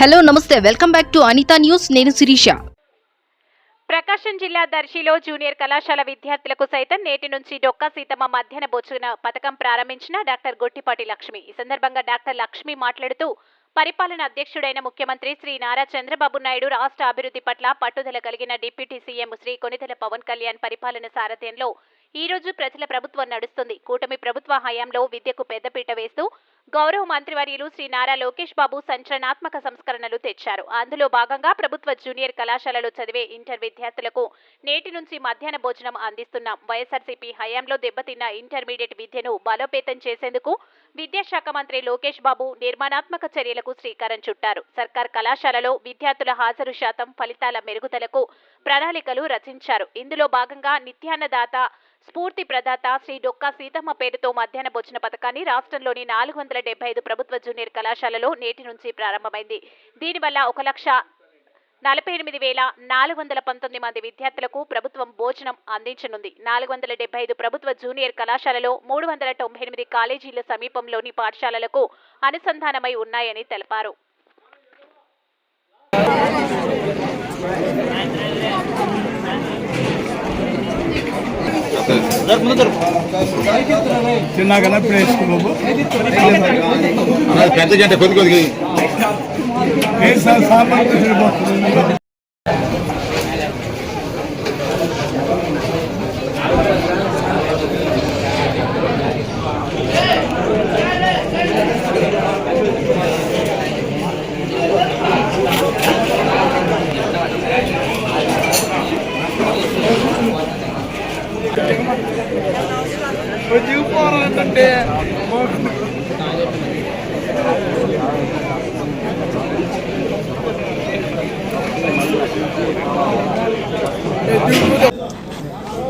Hello namaste. Welcome back to Anitha news. నేను శిరీష. ప్రకాశం జిల్లా దర్శిలో junior కళాశాల విద్యార్థులకు సైతం నేటి నుంచి డొక్కా సీతమ్మ మధ్యాహ్న భోజన పథకం ప్రారంభించిన డాక్టర్ గొట్టిపాటి లక్ష్మి. ఈ సందర్భంగా డాక్టర్ లక్ష్మి మాట్లాడుతూ పరిపాలన అధ్యక్షుడైన ముఖ్యమంత్రి శ్రీ నారా చంద్రబాబు నాయుడు రాష్ట్ర అభివృద్ధి పట్ల పట్టుదల కలిగిన డిప్యూటీ సీఎం శ్రీ కొనిదెల పవన్ కళ్యాణ్ పరిపాలన సారథ్యంలో ఈ రోజు ప్రజల ప్రభుత్వం నడుస్తుంది. కూటమి ప్రభుత్వ హయాంలో విద్యకు పెద్దపీట వేస్తూ గౌరవ మంత్రివర్యులు శ్రీ నారా లోకేష్ బాబు సంచలనాత్మక సంస్కరణలు తెచ్చారు. అందులో భాగంగా ప్రభుత్వ జూనియర్ కళాశాలలో చదివే ఇంటర్ విద్యార్థులకు నేటి నుంచి మధ్యాహ్న భోజనం అందిస్తున్నాం. వైఎస్ఆర్సీపీ హయాంలో దెబ్బతిన్న ఇంటర్మీడియట్ విద్యను బలోపేతం చేసేందుకు విద్యాశాఖ మంత్రి లోకేష్ బాబు నిర్మాణాత్మక చర్యలకు శ్రీకారం చుట్టారు. సర్కార్ కళాశాలలో విద్యార్థుల హాజరు శాతం ఫలితాల మెరుగుదలకు ప్రణాళికలు రచించారు. ఇందులో భాగంగా నిత్యాన్నదాత స్ఫూర్తి ప్రదాత శ్రీ డొక్కా సీతమ్మ పేరుతో మధ్యాహ్న భోజన పథకాన్ని రాష్ట్రంలోని నాలుగు వందల డెబ్బై ఐదు ప్రభుత్వ జూనియర్ కళాశాలలో నేటి నుంచి ప్రారంభమైంది. దీనివల్ల ఒక లక్ష నలభై ఎనిమిది వేల నాలుగు వందల పంతొమ్మిది మంది విద్యార్థులకు ప్రభుత్వం భోజనం అందించనుంది. నాలుగు వందల డెబ్బై ఐదు ప్రభుత్వ జూనియర్ కళాశాలలో మూడు వందల తొంభై ఎనిమిది కాలేజీల సమీపంలోని పాఠశాలలకు అనుసంధానమై ఉన్నాయని తెలిపారు. చిన్నగా అన్నది పెద్ద జంట కొద్ది కొద్దిగా. ఏ సార్ సామాన్లు ఏంటంటే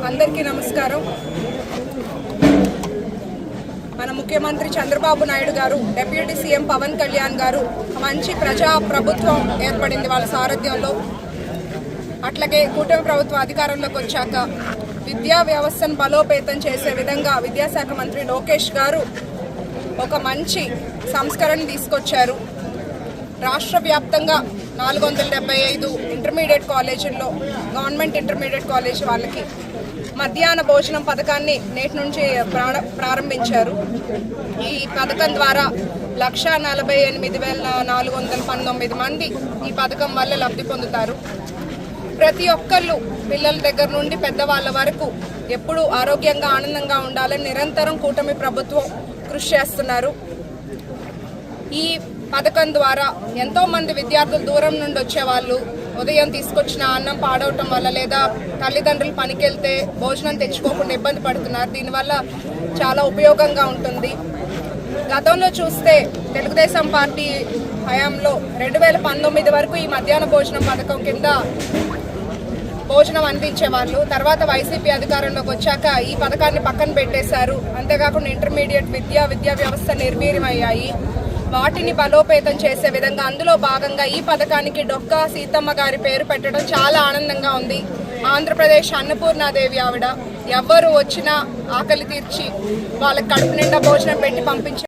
అందరికీ నమస్కారం. మన ముఖ్యమంత్రి చంద్రబాబు నాయుడు గారు డిప్యూటీ సీఎం పవన్ కళ్యాణ్ గారు మంచి ప్రజా ప్రభుత్వం ఏర్పడింది వాళ్ళ సారథ్యంలో. అట్లాగే కూటమి ప్రభుత్వం అధికారంలోకి వచ్చాక విద్యా వ్యవస్థను బలోపేతం చేసే విధంగా విద్యాశాఖ మంత్రి లోకేష్ గారు ఒక మంచి సంస్కరణ తీసుకొచ్చారు. రాష్ట్ర వ్యాప్తంగా నాలుగు వందల డెబ్బై ఐదు ఇంటర్మీడియట్ కాలేజీల్లో గవర్నమెంట్ ఇంటర్మీడియట్ కాలేజ్ వాళ్ళకి మధ్యాహ్న భోజనం పథకాన్ని నేటి నుంచి ప్రారంభించారు. ఈ పథకం ద్వారా లక్ష నలభై ఎనిమిది వేల నాలుగు వందల పంతొమ్మిది మంది ఈ పథకం వల్ల లబ్ధి పొందుతారు. ప్రతి ఒక్కళ్ళు పిల్లల దగ్గర నుండి పెద్దవాళ్ళ వరకు ఎప్పుడూ ఆరోగ్యంగా ఆనందంగా ఉండాలని నిరంతరం కూటమి ప్రభుత్వం కృషి చేస్తున్నారు. ఈ పథకం ద్వారా ఎంతో మంది విద్యార్థులు దూరం నుండి వచ్చేవాళ్ళు ఉదయం తీసుకొచ్చిన అన్నం పాడవటం వల్ల లేదా తల్లిదండ్రులు పనికెళ్తే భోజనం తెచ్చుకోకుండా ఇబ్బంది పడుతున్నారు. దీనివల్ల చాలా ఉపయోగంగా ఉంటుంది. గతంలో చూస్తే తెలుగుదేశం పార్టీ హయాంలో రెండు వేల పంతొమ్మిది వరకు ఈ మధ్యాహ్న భోజనం పథకం కింద భోజనం అందించేవాళ్ళు. తర్వాత వైసీపీ అధికారంలోకి వచ్చాక ఈ పథకాన్ని పక్కన పెట్టేశారు. అంతేకాకుండా ఇంటర్మీడియట్ విద్యా విద్యా వ్యవస్థ నిర్వీర్యమయ్యాయి. వాటిని బలోపేతం చేసే విధంగా అందులో భాగంగా ఈ పథకానికి డొక్కా సీతమ్మ గారి పేరు పెట్టడం చాలా ఆనందంగా ఉంది. ఆంధ్రప్రదేశ్ అన్నపూర్ణాదేవి ఆవిడ ఎవ్వరు వచ్చినా ఆకలి తీర్చి వాళ్ళకి కడుపు నిండా భోజనం పెట్టి పంపించారు